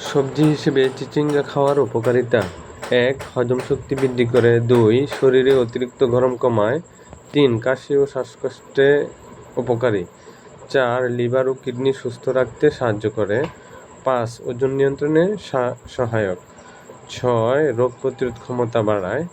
সবজি হিসেবে চিচিঙ্গা খাওয়ার উপকারিতা। এক, হজম শক্তি বৃদ্ধি করে। দুই, শরীরে অতিরিক্ত গরম কমায়। তিন, কাশি ও শ্বাসকষ্টে উপকারী। চার, লিভার ও কিডনি সুস্থ রাখতে সাহায্য করে। পাঁচ, ওজন নিয়ন্ত্রণে সা- সহায়ক ছয়, রোগ প্রতিরোধ ক্ষমতা বাড়ায়।